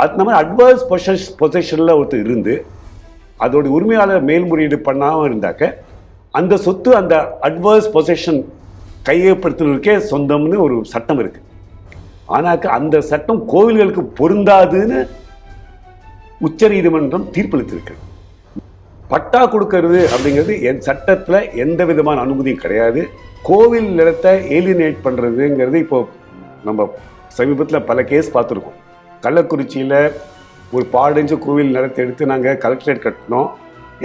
அது நம்ம advance possess பொசிஷனில் ஒருத்தர் இருந்து அதோடைய உரிமையாளர் மேல்முறையீடு பண்ணாமல் இருந்தாக்க அந்த சொத்து அந்த அட்வர்ஸ் பொசிஷன் கையகப்படுத்துவதற்கே சொந்தம்னு ஒரு சட்டம் இருக்குது ஆனாக்க அந்த சட்டம் கோவில்களுக்கு பொருந்தாதுன்னு உச்ச நீதிமன்றம் தீர்ப்பளித்திருக்கு. பட்டா கொடுக்கறது அப்படிங்கிறது என் சட்டத்தில் எந்த விதமான அனுமதியும் கிடையாது. கோவில் நிலத்தை ஏலினேட் பண்ணுறதுங்கிறது இப்போ நம்ம சமீபத்தில் பல கேஸ் பார்த்துருக்கோம். கள்ளக்குறிச்சியில் ஒரு பாடஞ்சு கோவில் நிலத்தை எடுத்து நாங்கள் கலெக்டரேட் கட்டினோம்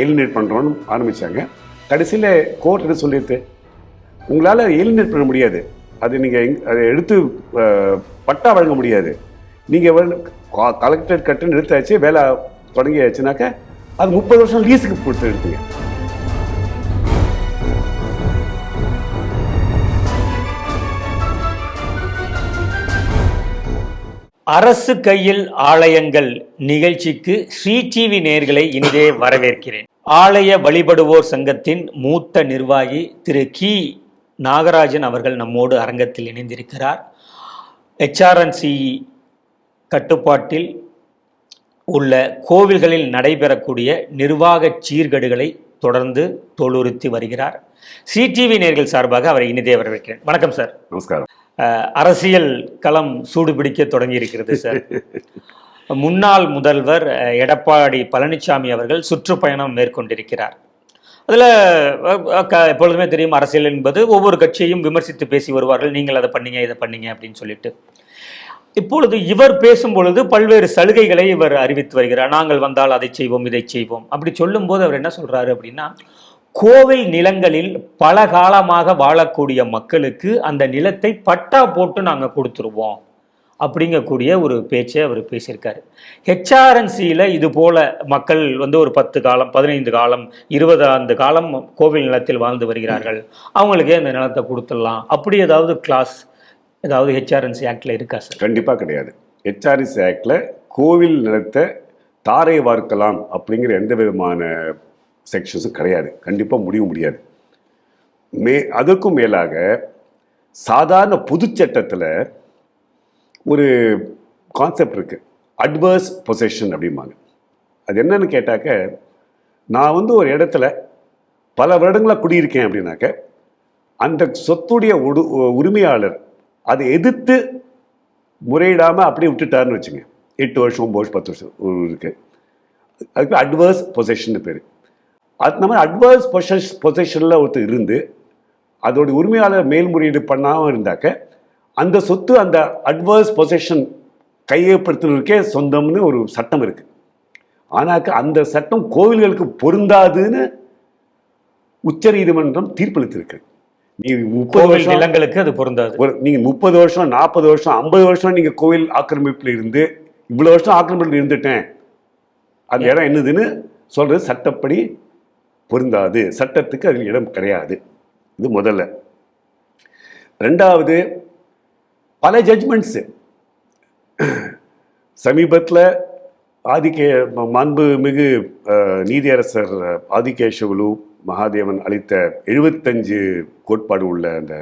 எலினேட் பண்ணுறோன்னு ஆரம்பித்தாங்க கடைசியில் கோர்ட் என்ன சொல்லிடுது உங்களால் எலினேட் பண்ண முடியாது. அது நீங்கள் எங் அதை எடுத்து பட்டா வழங்க முடியாது. நீங்கள் கலெக்டரேட் கட்டுன்னு எடுத்தாச்சு வேலை தொடங்கியாச்சுனாக்க அது முப்பது வருஷம் லீஸுக்கு கொடுத்து எடுத்தீங்க. அரசு கையில் ஆலயங்கள் நிகழ்ச்சிக்கு ஸ்ரீ டிவி நேர்களை இனிதே வரவேற்கிறேன். ஆலய வழிபடுவோர் சங்கத்தின் மூத்த நிர்வாகி திரு கி. நாகராஜன் அவர்கள் நம்மோடு அரங்கத்தில் இணைந்திருக்கிறார். ஹெச்ஆர்என்சி கட்டுப்பாட்டில் உள்ள கோவில்களில் நடைபெறக்கூடிய நிர்வாக சீர்கேடுகளை தொடர்ந்து தோலுறுத்தி வருகிறார். ஸ்ரீ டிவி நேர்கள் சார்பாக அவரை இனிதே வரவேற்கிறேன். வணக்கம் சார். நமஸ்காரம். அரசியல் களம் சூடுபிடிக்க தொடங்கி இருக்கிறது சார். முன்னாள் முதல்வர் எடப்பாடி பழனிசாமி அவர்கள் சுற்றுப்பயணம் மேற்கொண்டிருக்கிறார். அதில் எப்பொழுதுமே தெரியும் அரசியல் என்பது ஒவ்வொரு கட்சியையும் விமர்சித்து பேசி வருவார்கள். நீங்கள் அதை பண்ணீங்க இதை பண்ணீங்க அப்படின்னு சொல்லிட்டு. இப்பொழுது இவர் பேசும் பொழுது பல்வேறு சலுகைகளை இவர் அறிவித்து வருகிறார். நாங்கள் வந்தால் அதை செய்வோம் இதை செய்வோம். அப்படி சொல்லும்போது அவர் என்ன சொல்றாரு அப்படின்னா கோவில் நிலங்களில் பல காலமாக வாழக்கூடிய மக்களுக்கு அந்த நிலத்தை பட்டா போட்டு நாங்கள் கொடுத்துருவோம் அப்படிங்கக்கூடிய ஒரு பேச்சை அவர் பேசியிருக்காரு. ஹெச்ஆர்என்சியில் இது போல மக்கள் வந்து ஒரு பத்து காலம் பதினைந்து காலம் இருபது ஆண்டு காலம் கோவில் நிலத்தில் வாழ்ந்து வருகிறார்கள். அவங்களுக்கே அந்த நிலத்தை கொடுத்துடலாம். அப்படி ஏதாவது கிளாஸ் ஏதாவது ஹெச்ஆர்என்சி ஆக்டில் இருக்கா சார் கண்டிப்பாக கிடையாது. ஹெச்ஆர்எஸ் ஆக்டில் கோவில் நிலத்தை தாரை வார்க்கலாம் அப்படிங்கிற எந்த விதமான செக்ஷன்ஸும் கிடையாது. கண்டிப்பாக முடிய முடியாது. மே அதற்கும் மேலாக சாதாரண புதுச்சட்டத்தில் ஒரு கான்செப்ட் இருக்குது அட்வர்ஸ் பொசஷன் அப்படிம்பாங்க. அது என்னன்னு கேட்டாக்க நான் வந்து ஒரு இடத்துல பல வருடங்களாக குடியிருக்கேன் அப்படின்னாக்க அந்த சொத்துடைய உடு உரிமையாளர் அதை எதிர்த்து முறையிடாமல் அப்படியே விட்டுட்டாருன்னு வச்சுங்க. எட்டு வருஷம் ஒம்பது வருஷம் பத்து வருஷம் ஒரு இருக்கு. அதுக்கு அட்வர்ஸ் பொசஷன் பேர். அது நம்ம அட்வர்ஸ் பொசஷ் பொசஷனில் ஒருத்தர் இருந்து அதோட உரிமையாளர் மேல்முறையீடு பண்ணாமல் இருந்தாக்க அந்த சொத்து அந்த அட்வர்ஸ் பொசஷன் கையகப்படுத்துவதற்கே சொந்தம்னு ஒரு சட்டம் இருக்குது ஆனாக்க அந்த சட்டம் கோவில்களுக்கு பொருந்தாதுன்னு உச்ச நீதிமன்றம் தீர்ப்பளித்திருக்கு. கோவில் வருஷம் நிலங்களுக்கு அது பொருந்தாது. நீங்க முப்பது வருஷம் நாற்பது வருஷம் ஐம்பது வருஷம் நீங்க கோவில் ஆக்கிரமிப்பில் இருந்து இவ்வளவு வருஷம் ஆக்கிரமிப்பில் இருந்துட்டேன். அந்த இடம் என்னதுன்னு சொல்றது சட்டப்படி பொருந்தாது. சட்டத்துக்கு அதில் இடம் கிடையாது. இது முதல்ல. ரெண்டாவது பல ஜட்ஜ்மெண்ட்ஸு சமீபத்தில் ஆதிக்கே மாண்புமிகு அஹ், நீதியரசர் ஆதிகேசவலு மகாதேவன் அளித்த எழுபத்தஞ்சு கோட்பாடு உள்ள அந்த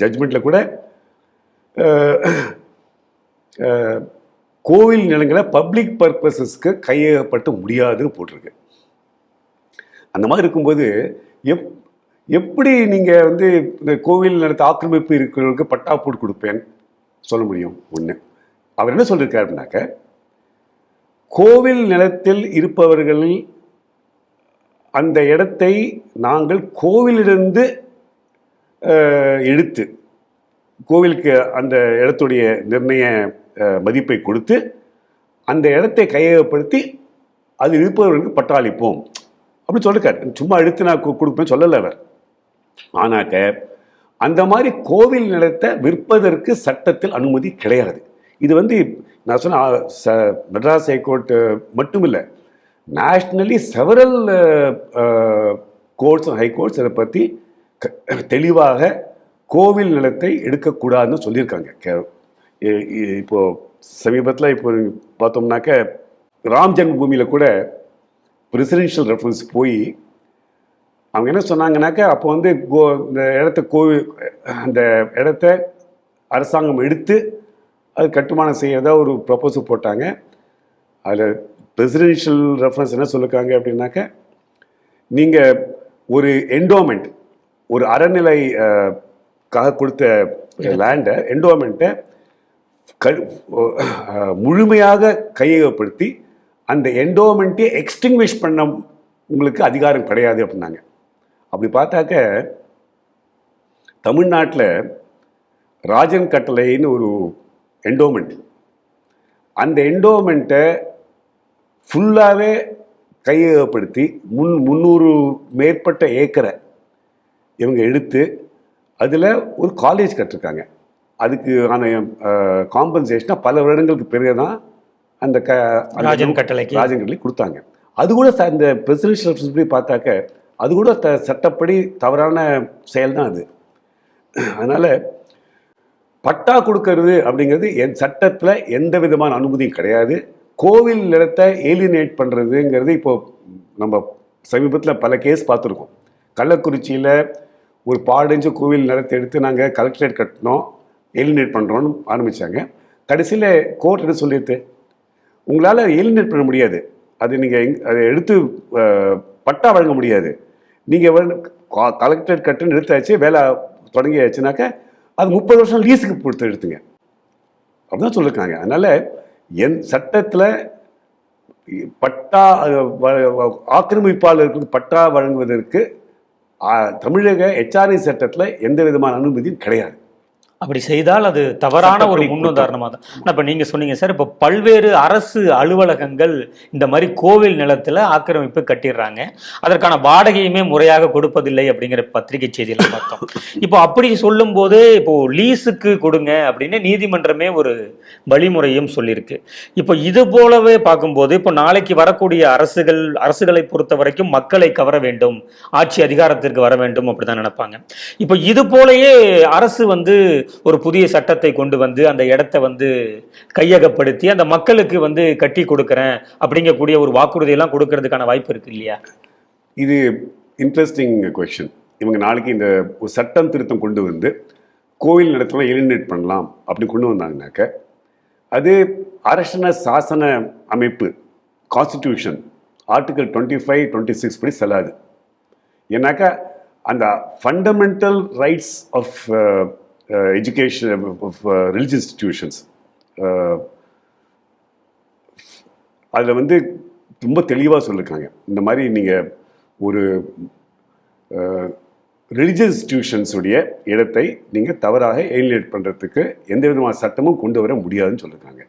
ஜட்ஜ்மெண்ட்டில் கூட கோவில் நிலங்களை பப்ளிக் பர்பஸஸ்க்கு கையகப்படுத்த முடியாதுன்னு போட்டிருக்கு. அந்த மாதிரி இருக்கும்போது எப் எப்படி நீங்கள் வந்து இந்த கோவில் நிலத்தை ஆக்கிரமிப்பு இருக்கிறவங்களுக்கு பட்டா போட்டு கொடுப்பேன் சொல்ல முடியும்? ஒன்று அவர் என்ன சொல்லியிருக்காருனாக்க கோவில் நிலத்தில் இருப்பவர்களில் அந்த இடத்தை நாங்கள் கோவிலிலிருந்து எடுத்து கோவிலுக்கு அந்த இடத்துடைய நிர்ணய மதிப்பை கொடுத்து அந்த இடத்தை கையகப்படுத்தி அது இருப்பவர்களுக்கு பட்டாளிப்போம். அப்படின்னு அப்படி சொல்லிருக்காரு. சும்மா எடுத்து நான் கொடுப்பேன் சொல்லலை அவர். ஆனாக்க அந்த மாதிரி கோவில் நிலத்தை விற்பதற்கு சட்டத்தில் அனுமதி கிடையாது. இது வந்து நான் சொன்ன ச- மெட்ராஸ் ஹைகோர்ட் மட்டும் இல்லை நேஷ்னலி செவரல் கோர்ட்ஸ் ஹைகோர்ட்ஸ் இதை பற்றி க- தெளிவாக கோவில் நிலத்தை எடுக்கக்கூடாதுன்னு சொல்லியிருக்காங்க. கே- சமீபத்தில் இப்போ பார்த்தோம்னாக்க ராம் ஜென்ம பூமியில் கூட பிரசிடென்ஷியல் ரெஃபரன்ஸ் போய் அவங்க என்ன சொன்னாங்கன்னாக்கா அப்போ வந்து கோ இந்த இடத்த கோவில் அந்த இடத்த அரசாங்கம் எடுத்து அது கட்டுமானம் செய்யறதா ஒரு ப்ரப்போசல் போட்டாங்க. அதில் பிரசிடென்ஷியல் ரெஃபரன்ஸ் என்ன சொல்லிருக்காங்க அப்படின்னாக்க நீங்கள் ஒரு என்டோமெண்ட் ஒரு அறநிலை காக கொடுத்த லேண்டை என்டோமெண்ட்டை க முழுமையாக கையகப்படுத்தி அந்த என்டோமெண்ட்டே எக்ஸ்டிங்விஷ் பண்ண உங்களுக்கு அதிகாரம் கிடையாது அப்படின்னாங்க. அப்படி பார்த்தாக்க தமிழ்நாட்டில் ராஜன் கட்டளைன்னு ஒரு என்டோமெண்ட் அந்த என்டோமெண்ட்டை ஃபுல்லாகவே கையகப்படுத்தி முன் முந்நூறு மேற்பட்ட ஏக்கரை இவங்க எடுத்து அதில் ஒரு காலேஜ் கட்டிருக்காங்க. அதுக்கு ஆன காம்பன்சேஷனாக பல வருடங்களுக்கு பிறகு தான் அந்த க ராஜன் கட்டளைக்கு. ராஜன் கட்டளை கொடுத்தாங்க. அது கூட இந்த பிரசிடென்ஷியல் படி பார்த்தாக்க அது கூட த சட்டப்படி தவறான செயல் தான் அது. அதனால் பட்டா கொடுக்கறது அப்படிங்கிறது என் சட்டத்தில் எந்த விதமான அனுமதியும் கிடையாது. கோவில் நிலத்தை ஏலினேட் பண்ணுறதுங்கிறது இப்போ நம்ம சமீபத்தில் பல கேஸ் பார்த்துருக்கோம். கள்ளக்குறிச்சியில் ஒரு பாடஞ்சு கோவில் நிலத்தை எடுத்து நாங்கள் கலெக்டரேட் கட்டினோம் ஏலினேட் பண்ணுறோன்னு ஆரம்பித்தாங்க கடைசியில் கோர்ட் என்ன சொல்லிடுது உங்களால் ஏலினேட் பண்ண முடியாது. அது நீங்கள் எங் அதை எடுத்து பட்டா வழங்க முடியாது. நீங்கள் வந்து கலெக்டரேட் கட்டுன்னு எடுத்தாச்சு வேலை தொடங்கியாச்சுனாக்க அது முப்பது வருஷம் லீஸுக்கு கொடுத்து எடுத்துங்க. அப்படிதான் சொல்லியிருக்காங்க. அதனால் என் சட்டத்தில் பட்டா வ- ஆக்கிரமிப்பாளர்களுக்கு பட்டா வழங்குவதற்கு தமிழக ஹெச்ஆர்ஐ சட்டத்தில் எந்த விதமான அனுமதியும் கிடையாது. அப்படி செய்தால் அது தவறான ஒரு முன்னுதாரணமாக தான் இப்ப நீங்க சொன்னீங்க சார் இப்ப பல்வேறு அரசு அலுவலகங்கள் இந்த மாதிரி கோவில் நிலத்துல ஆக்கிரமிப்பு கட்டிடுறாங்க. அதற்கான வாடகையுமே முறையாக கொடுப்பதில்லை அப்படிங்கிற பத்திரிகை செய்தியில பார்த்தோம். இப்போ அப்படி சொல்லும் போது இப்போ லீஸுக்கு கொடுங்க அப்படின்னு நீதிமன்றமே ஒரு வழிமுறையும் சொல்லியிருக்கு. இப்போ இது போலவே பார்க்கும்போது இப்போ நாளைக்கு வரக்கூடிய அரசுகள் அரசுகளை பொறுத்த வரைக்கும் மக்களை கவர வேண்டும் ஆட்சி அதிகாரத்திற்கு வர வேண்டும் அப்படிதான் நினைப்பாங்க. இப்போ இது போலயே அரசு வந்து ஒரு புதிய சட்டத்தை கொண்டு வந்து அந்த இடத்த வந்து கையகப்படுத்தி அந்த மக்களுக்கு வந்து கட்டி கொடுக்குறேன் அப்படிங்கக்கூடிய ஒரு வாக்குறுதியெல்லாம் கொடுக்கறதுக்கான வாய்ப்பு இருக்கு இல்லையா? இது இன்ட்ரெஸ்டிங் கொஷின் இவங்க நாளைக்கு இந்த ஒரு சட்டம் திருத்தம் கொண்டு வந்து கோவில் நிலத்தில் எலிமினேட் பண்ணலாம் அப்படி கொண்டு வந்தாங்கனாக்க அது அரசன சாசன அமைப்பு constitution article twenty five twenty six படி செல்லாது. ஏன்னாக்கா அந்த fundamental rights of Uh, education of uh, religious institutions uh, அதில் வந்து ரொம்ப தெளிவாக சொல்லியிருக்காங்க இந்த மாதிரி நீங்கள் ஒரு ரிலிஜியஸ் இன்ஸ்டிடியூஷன்ஸுடைய இடத்தை நீங்கள் தவறாக ஏலினேட் பண்ணுறதுக்கு எந்த விதமான சட்டமும் கொண்டு வர முடியாதுன்னு சொல்லியிருக்காங்க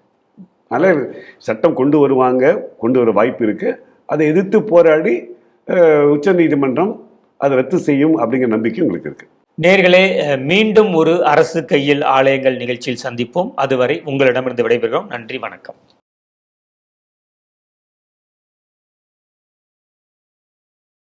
அதனால் சட்டம் கொண்டு வருவாங்க கொண்டு வர வாய்ப்பு இருக்குது அதை எதிர்த்து போராடி உச்சநீதிமன்றம் அதை ரத்து செய்யும் அப்படிங்கிற நம்பிக்கை உங்களுக்கு இருக்குது நேர்களே மீண்டும் ஒரு அரசு கையில் ஆலயங்கள் நிகழ்ச்சியில் சந்திப்போம். அதுவரை உங்களிடமிருந்து விடைபெறுகிறோம். நன்றி வணக்கம்.